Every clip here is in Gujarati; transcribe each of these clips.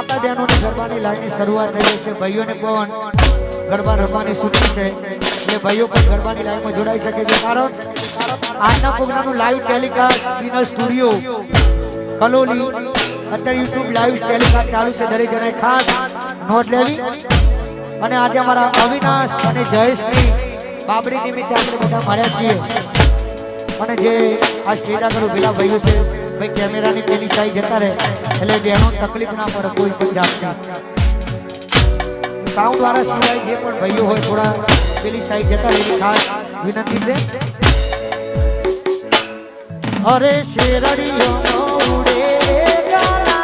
માતા બહેનોની ગરબાની લાઈનની શરૂઆત થઈ ગઈ છે. ભાઈઓને પણ ગરબા રમવાની સૂચી છે. એટલે ભાઈઓ પણ ગરબાની લાઈનમાં જોડાઈ શકે છે. કારણ આજના પ્રોગ્રામનું live telecast inner studio Kaloli, અત્યારે યુટ્યુબ લાઈવ ટેલિકાસ્ટ ચાલુ છે. દરેક જણાએ ખાસ નોટ લેવી. અને આજે અમારા અવિનાશ અને જયેશની બાબરી નિમિત્તે આપણે બધા મળ્યા છીએ. અને જે આ સ્ટેજ આગળ ઉભેલા ભાઈઓ છે ભાઈ કેમેરાની પેલી સાઈ જતા રહે. એટલે બેનો તકલીફ ના પડે કોઈ પણ જાતની સાઉન્ડ દ્વારા સિવાય જે પણ ભાઈઓ હોય થોડા પેલી સાઈ જતા રહે ખાસ વિનંતી છે. અરે શેરડીઓ ઉડે ગલા.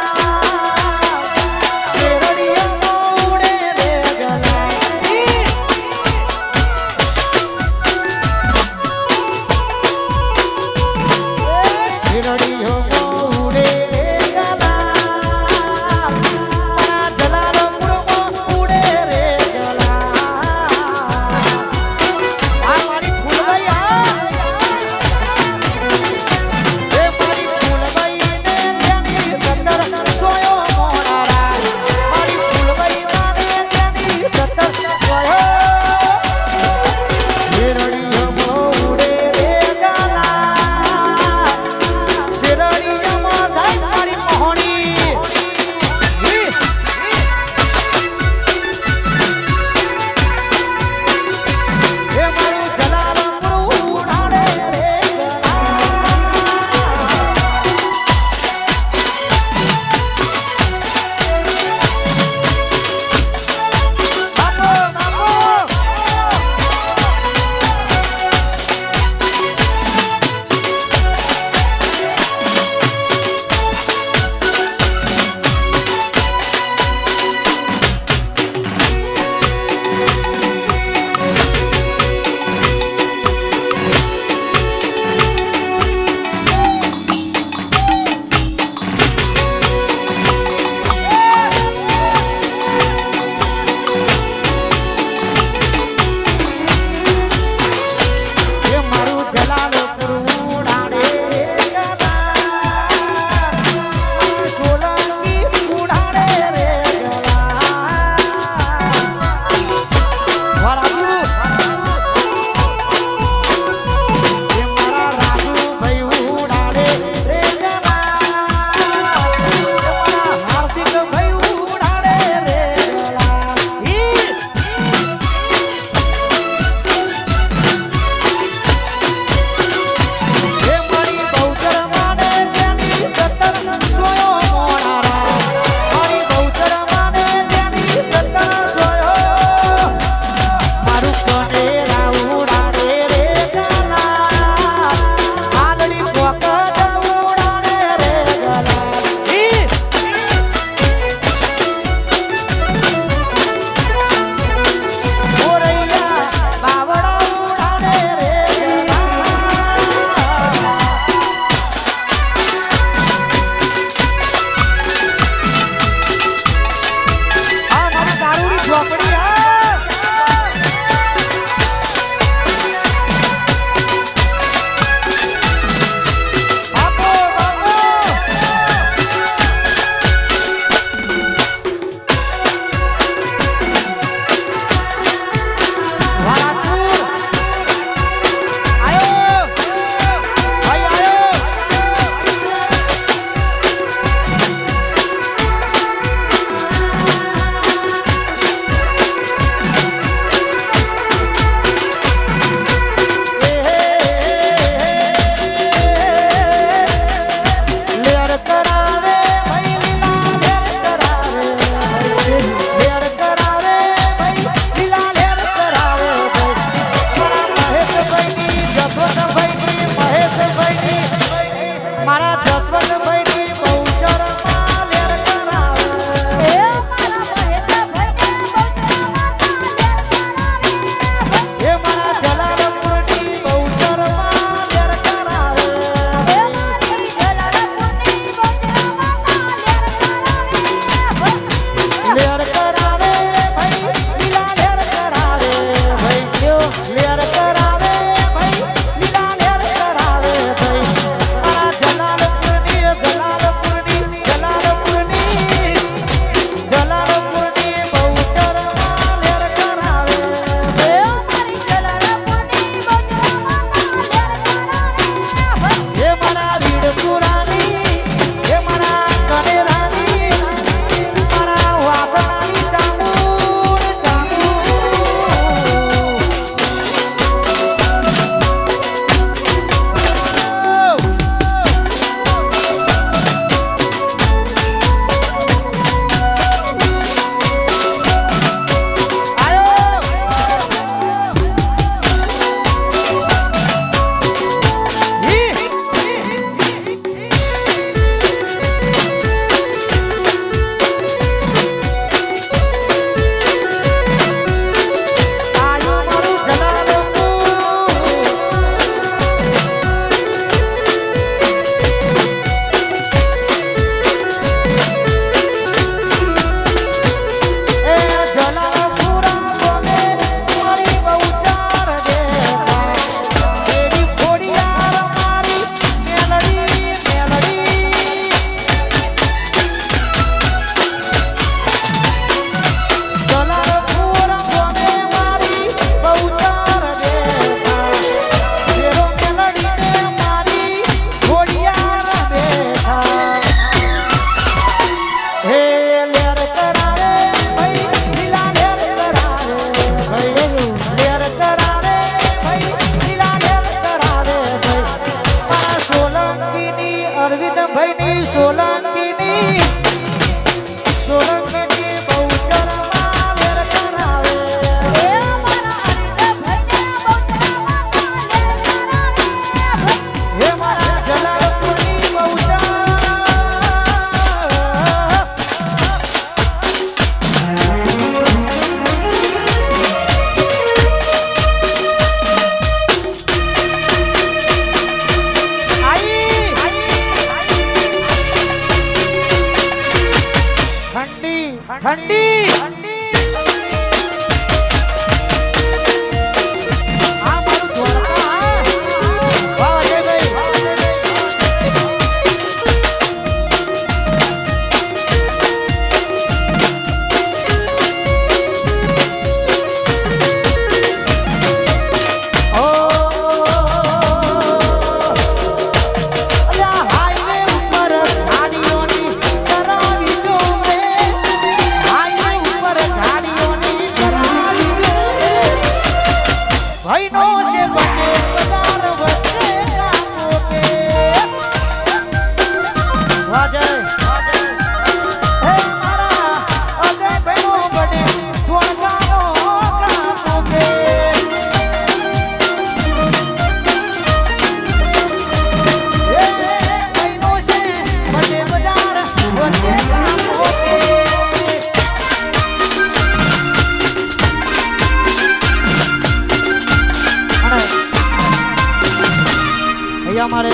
ત્યાં મારે.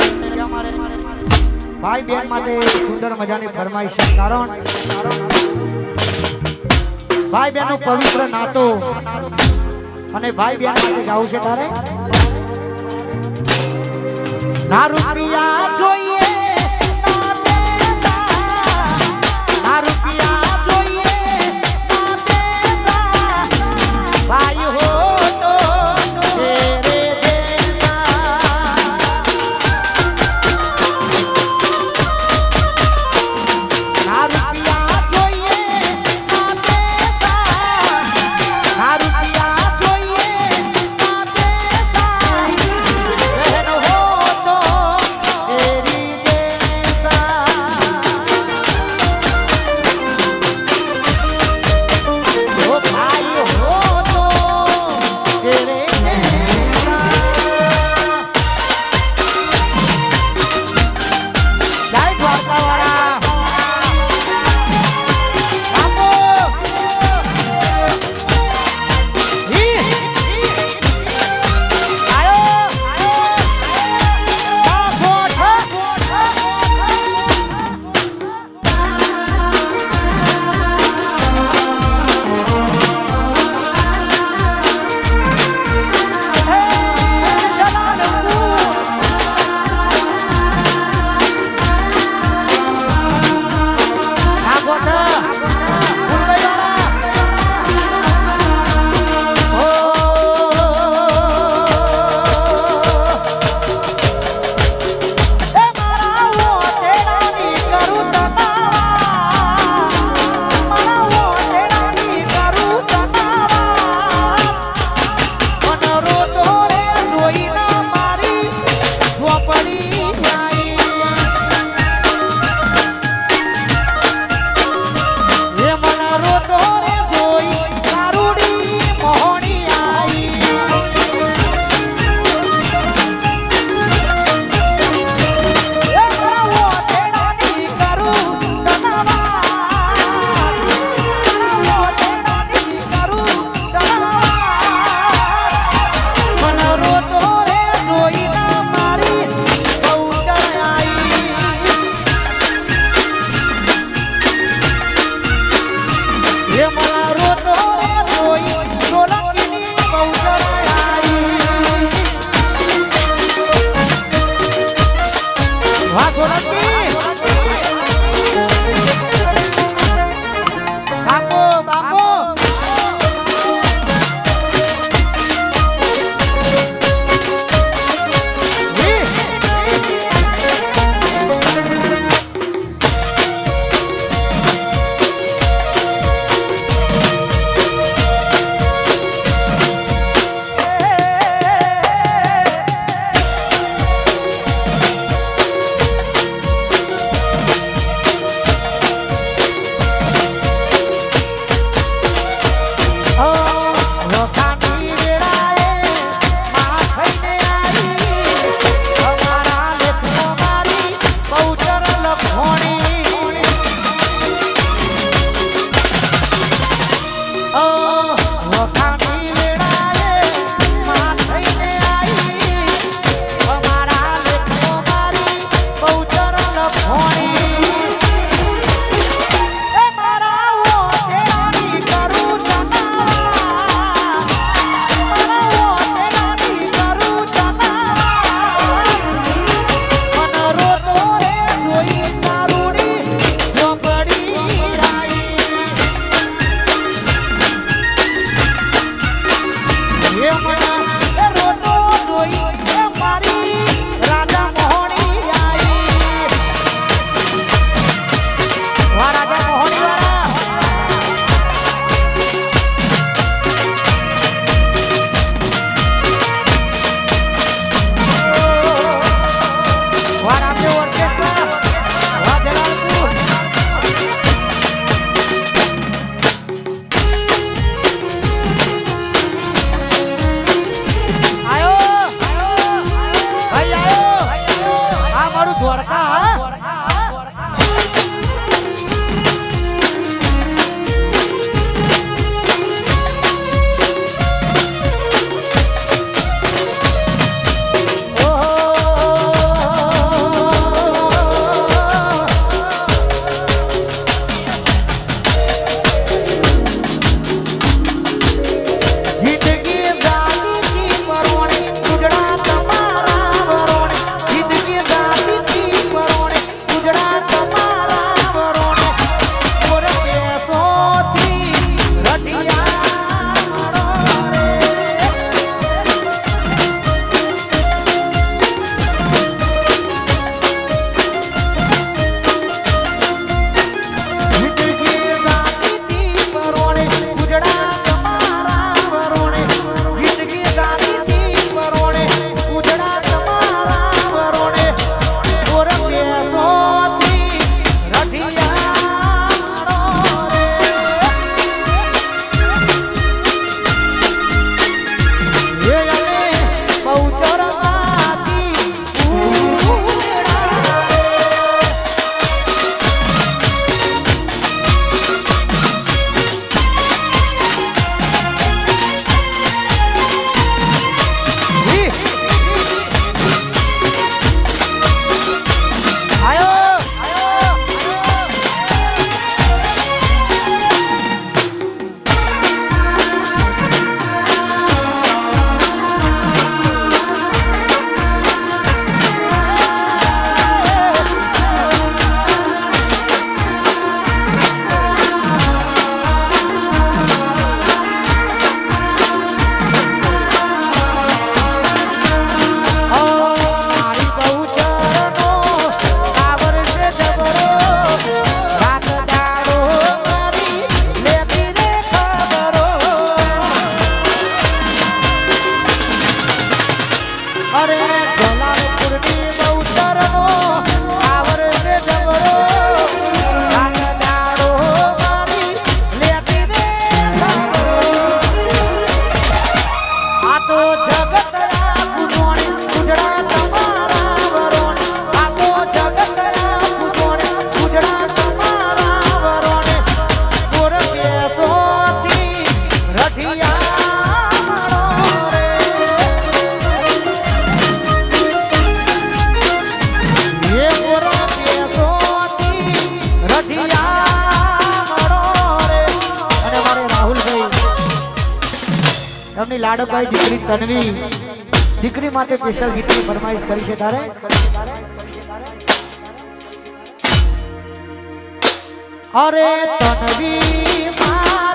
ભાઈ બહેન માટે સુંદર મજાની ફરમાઈશ છે. કારણ ભાઈ બહેનનો પવિત્ર નાતો અને ભાઈ બહેન માટે જવું છે તારે? ના રૂપિયા જોઈ લાડકભાઈ દીકરી તનવી. દીકરી માટે સ્પેશિયલ ગીતની ફરમાઈશ કરી છે તારે? અરે તનવી મા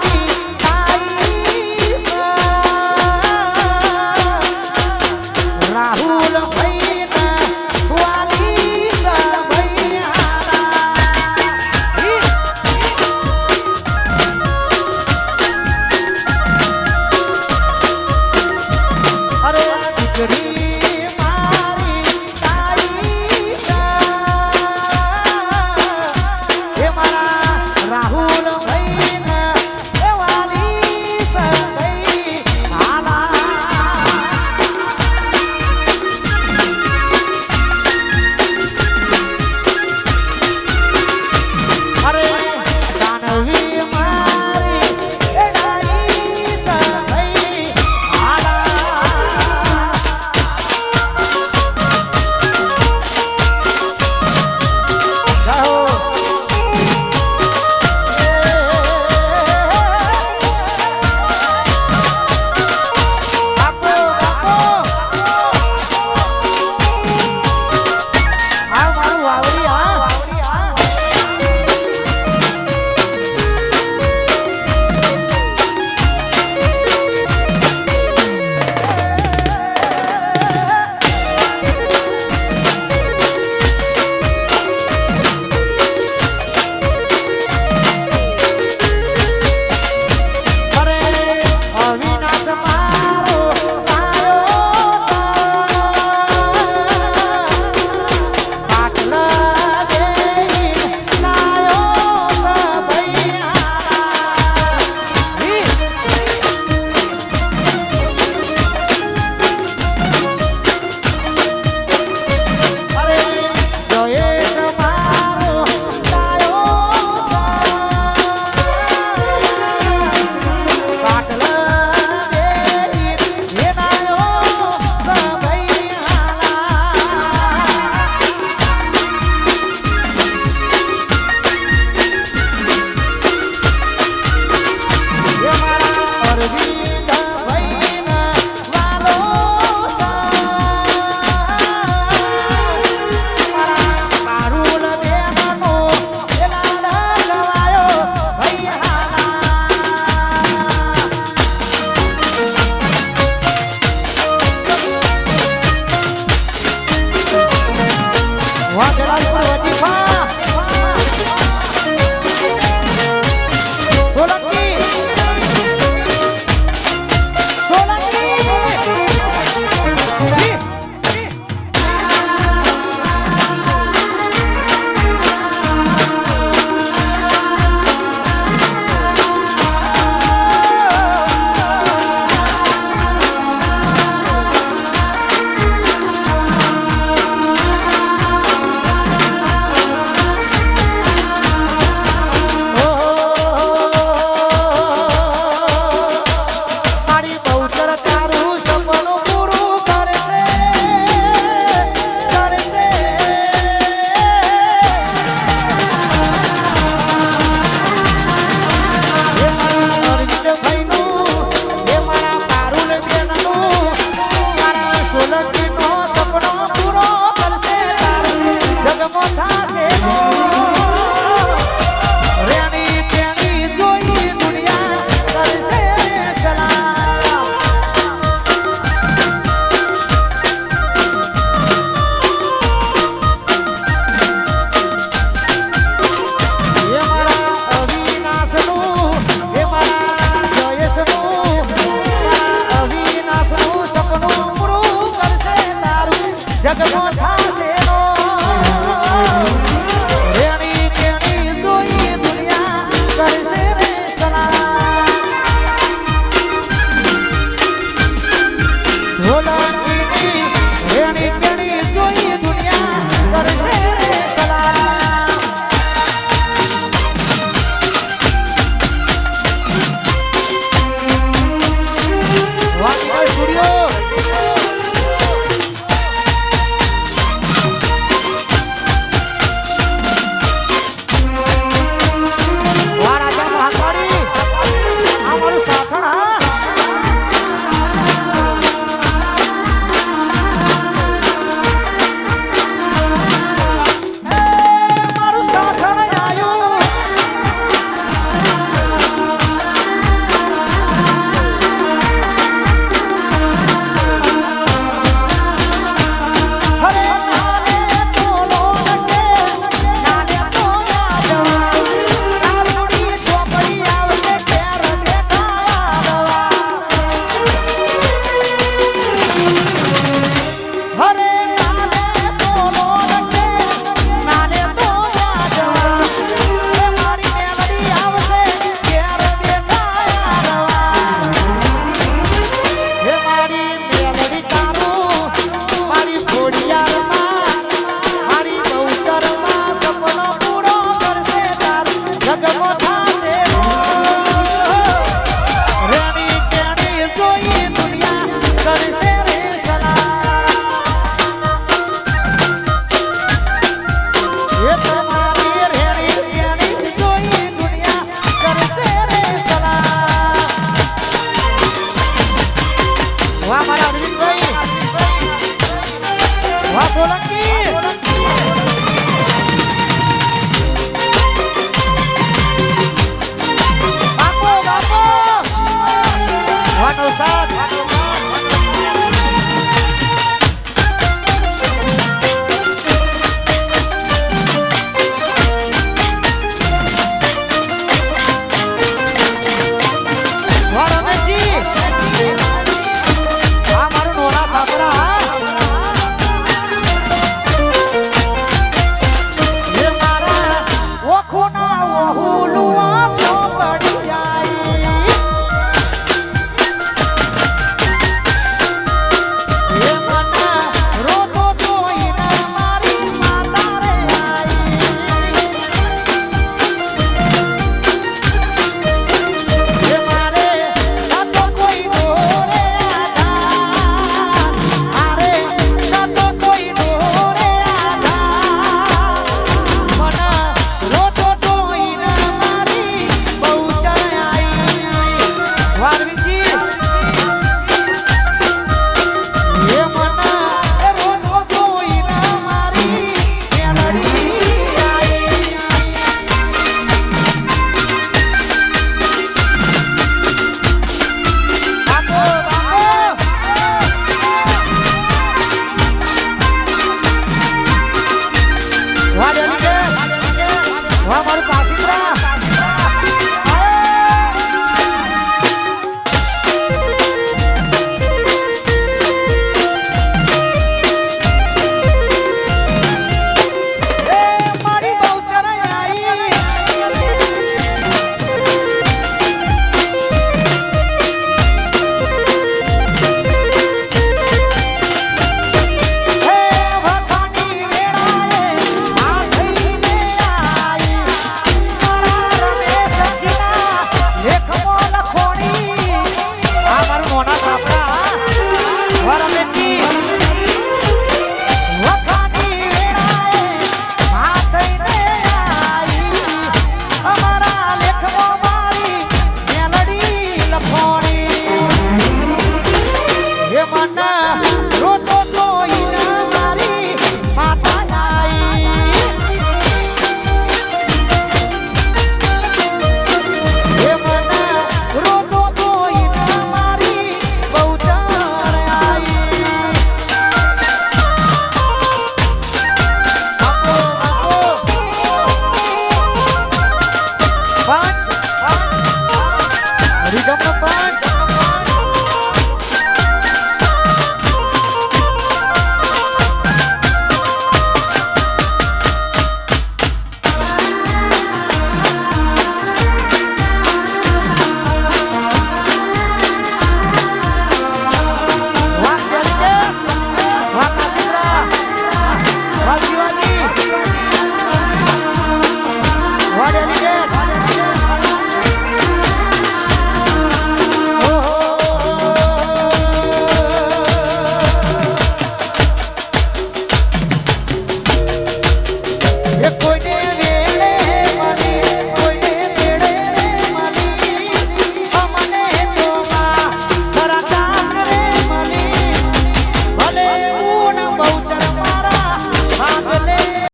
弯